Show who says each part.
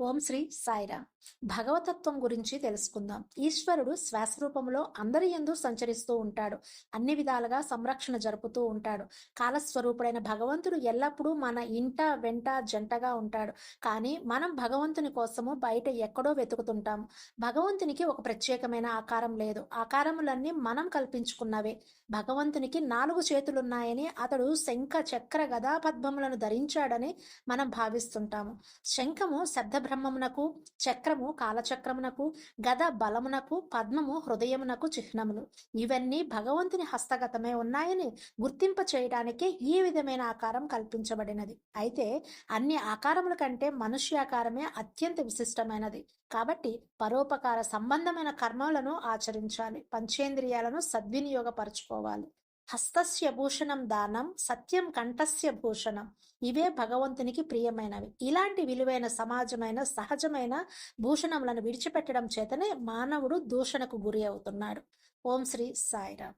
Speaker 1: ఓం శ్రీ సాయిరామ్ భగవతత్వం గురించి తెలుసుకుందాం. ఈశ్వరుడు శ్వాస రూపంలో అందరి ఎందు సంచరిస్తూ ఉంటాడు. అన్ని విధాలుగా సంరక్షణ జరుపుతూ ఉంటాడు. కాలస్వరూపుడైన భగవంతుడు ఎల్లప్పుడూ మన ఇంట వెంట జంటగా ఉంటాడు. కానీ మనం భగవంతుని కోసము బయట ఎక్కడో వెతుకుతుంటాం భగవంతునికి ఒక ప్రత్యేకమైన ఆకారం లేదు. ఆకారములన్నీ మనం కల్పించుకున్నవే. భగవంతునికి నాలుగు చేతులున్నాయని అతడు శంఖ చక్ర గదా పద్మములను ధరించాడని మనం భావిస్తుంటాము. శంఖము శబ్ద బ్రహ్మమునకు చక్రము కాలచక్రమునకు గద బలమునకు పద్మము హృదయమునకు చిహ్నములు. ఇవన్నీ భగవంతుని హస్తగతమే ఉన్నాయని గుర్తింప చేయడానికి ఈ విధమైన ఆకారం కల్పించబడినది. అయితే అన్ని ఆకారముల కంటే మనుష్యాకారమే అత్యంత విశిష్టమైనది. కాబట్టి పరోపకార సంబంధమైన కర్మలను ఆచరించాలి. పంచేంద్రియాలను సద్వినియోగపరచుకోవాలి. హస్తస్య భూషణం దానం సత్యం కంఠస్య భూషణం. ఇవే భగవంతునికి ప్రియమైనవి. ఇలాంటి విలువైన సమాజమైన సహజమైన భూషణములను విడిచిపెట్టడం చేతనే మానవుడు దూషణకు గురి అవుతున్నాడు. ఓం శ్రీ సాయిరామ్.